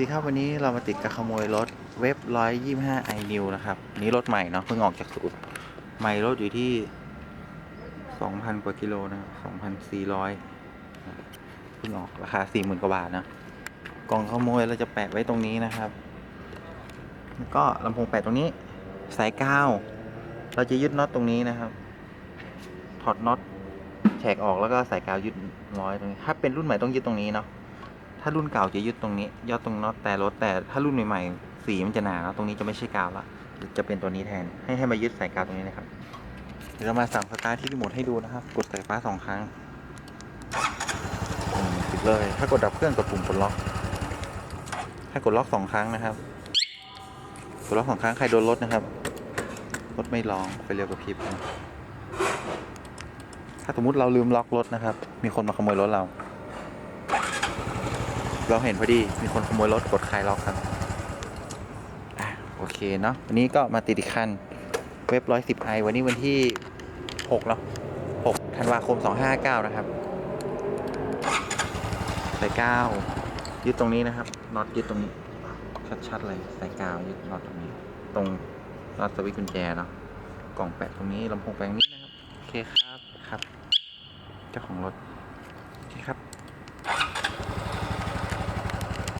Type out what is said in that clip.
ดีครับวันนี้เรามาติดกับขโมยรถเว็บ125 i new นะครับนี้รถใหม่เนาะเพิ่งออกจากศูนย์ใหม่รถอยู่ที่2,000กว่ากิโลนะครับ2,400เพิ่งออกราคา40,000กว่าบาทนะกล่องขโมยเราจะแปะไว้ตรงนี้นะครับ แล้วก็ลำโพงแปะตรงนี้ สายกาวเราจะยึดน็อตตรงนี้นะครับ ถอดน็อตแฉกออกแล้วก็สายกาวยึดร้อยตรงนี้ ถ้าเป็นรุ่นใหม่ต้องยึดตรงนี้เนาะ ถ้ารุ่นเก่าจะยึดตรงนี้ยอดตรงน็อตแต่รถแต่ถ้ารุ่นใหม่ๆสีมันจะหนาแล้วตรงนี้จะไม่ใช่กาวละจะเป็นตัวนี้แทนให้ให้มายึดสายกาวตรงนี้นะครับเดี๋ยวเรามาสั่งสตาร์ทที่รีโมทให้ดูนะครับ กดสายฟ้าสองครั้งปิดเลย ถ้ากดดับเครื่องกดปุ่มกดล็อก ถ้ากดล็อกสองครั้งนะครับ กดล็อกสองครั้งใครโดนรถนะครับ รถไม่ร้องไฟเร็วกับพริบถ้าสมมุติเราลืมล็อกรถนะครับ มีคนมาขโมยรถเรา เราเห็นพอดีมีคนขโมยรถกดคลายล็อกครับอะโอเคเนาะวันนี้ก็มาติดอีกคันเว็บร้อยสิบไอวันนี้วันที่หกเนาะหกธันวาคมสองห้าเก้านะครับสายเก้ายึดตรงนี้นะครับน็อตยึดตรงนี้ชัดๆเลยสายกาวยึดน็อตตรงนี้ ตรงน็อตสวิตช์กุญแจเนาะกล่องแปะตรงนี้ลำโพงแปลงนี้นะครับโอเคครับครับ เจ้าของรถ